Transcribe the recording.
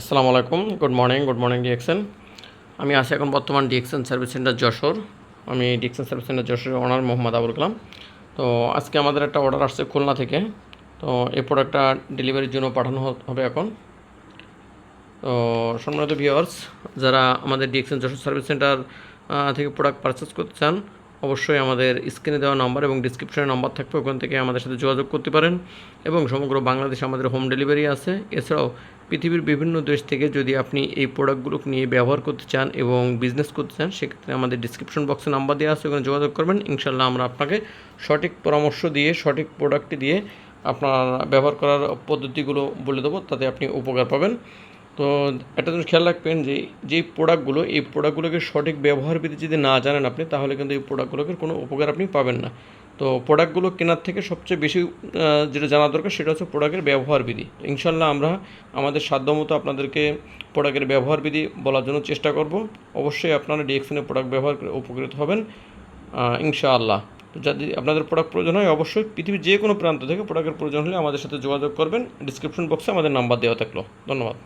আসসালামু আলাইকুম good morning good morning DXN আমি আছি এখন বর্তমান ডিএক্সেন সার্ভিস সেন্টার যশোর। আমি ডিএক্সেন সার্ভিস সেন্টার যশোরের ওনার মোহাম্মদ আবুল কালাম। তো আজকে আমাদের একটা অর্ডার আসছে খুলনা থেকে। তো এই প্রোডাক্টটা ডেলিভারির জন্য পাঠানো হবে এখন। তো সম্মানিত ভিউয়ার্স যারা আমাদের ডিএক্সেন যশোর সার্ভিস সেন্টার থেকে প্রোডাক্ট পারচেস করতে চান অবশ্যই আমাদের স্ক্রিনে দেওয়া নাম্বার এবং ডিসক্রিপশনে নাম্বার থাকবে, ওখান থেকে আমাদের সাথে যোগাযোগ করতে পারেন। এবং সমগ্র বাংলাদেশে আমাদের হোম ডেলিভারি আছে। এছাড়াও পৃথিবীর বিভিন্ন দেশ থেকে যদি আপনি এই প্রোডাক্টগুলো নিয়ে ব্যবহার করতে চান এবং বিজনেস করতে চান, সেক্ষেত্রে আমাদের ডিসক্রিপশন বক্সে নাম্বার দেওয়া আছে, ওখানে যোগাযোগ করবেন। ইনশাল্লাহ আমরা আপনাকে সঠিক পরামর্শ দিয়ে, সঠিক প্রোডাক্টটি দিয়ে আপনার ব্যবহার করার পদ্ধতিগুলো বলে দেবো, তাতে আপনি উপকার পাবেন। তো একটা জিনিস খেয়াল রাখবেন যে, যেই প্রোডাক্টগুলো এই প্রোডাক্টগুলোকে সঠিক ব্যবহার বিধি যদি না জানেন আপনি, তাহলে কিন্তু এই প্রোডাক্টগুলোকে কোনো উপকার আপনি পাবেন না। তো প্রোডাক্টগুলো কেনার থেকে সবচেয়ে বেশি যেটা জানা দরকার সেটা হচ্ছে প্রোডাক্টের ব্যবহার বিধি। ইনশাল্লাহ আমরা আমাদের সাধ্যমতো আপনাদেরকে প্রোডাক্টের ব্যবহার বিধি বলার জন্য চেষ্টা করব। অবশ্যই আপনারা ডিএক্সএনের প্রোডাক্ট ব্যবহার করে উপকৃত হবেন ইনশাআল্লাহ। তো যদি আপনাদের প্রোডাক্ট প্রয়োজন হয়, অবশ্যই পৃথিবীর যে কোনো প্রান্ত থেকে প্রোডাক্টের প্রয়োজন হলে আমাদের সাথে যোগাযোগ করবেন। ডিসক্রিপশন বক্সে আমাদের নাম্বার দেওয়া থাকল। ধন্যবাদ।